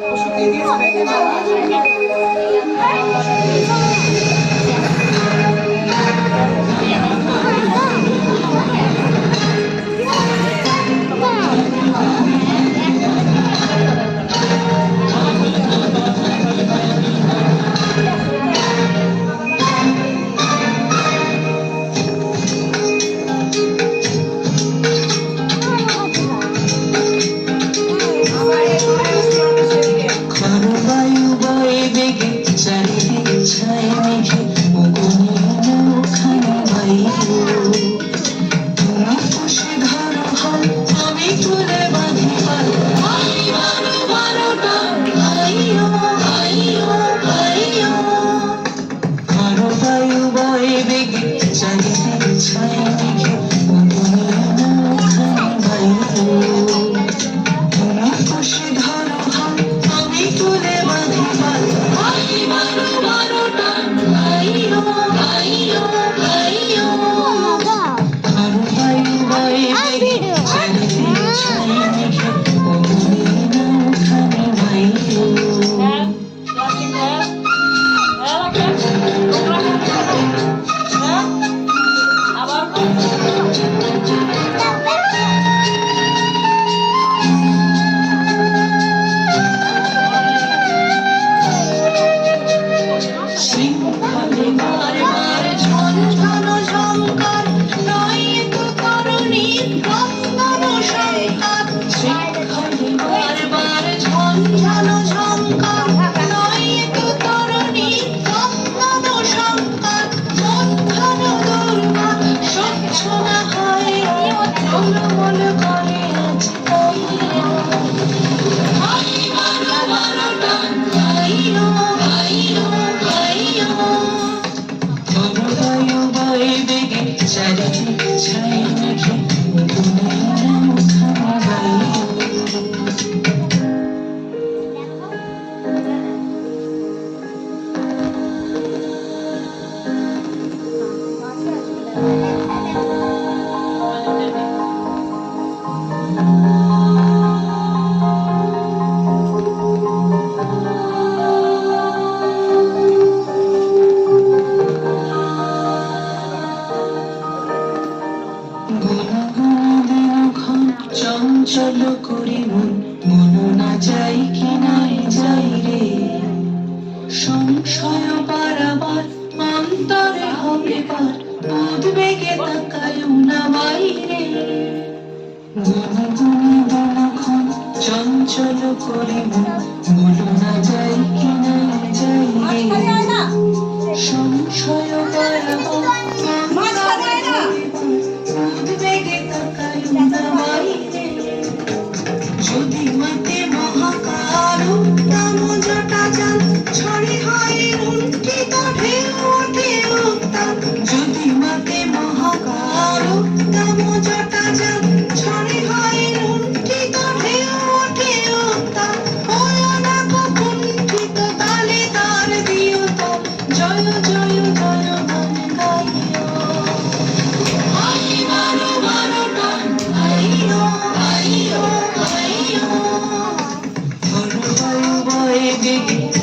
我是第一次见到你 Saturday time. চঞ্চল করি মন মন না যাই কি নাই যাই রে। সংশয় বারাবার অন্তরে হবে বার উদ্বেগে তাকায়ও না। বাইরে চঞ্চল করি মন না যাই কি নাই যাই রে সংশয় বারাবার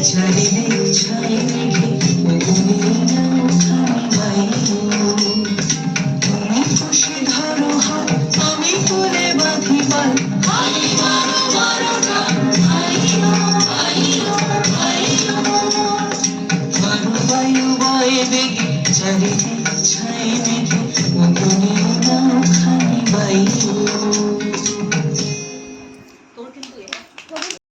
চাই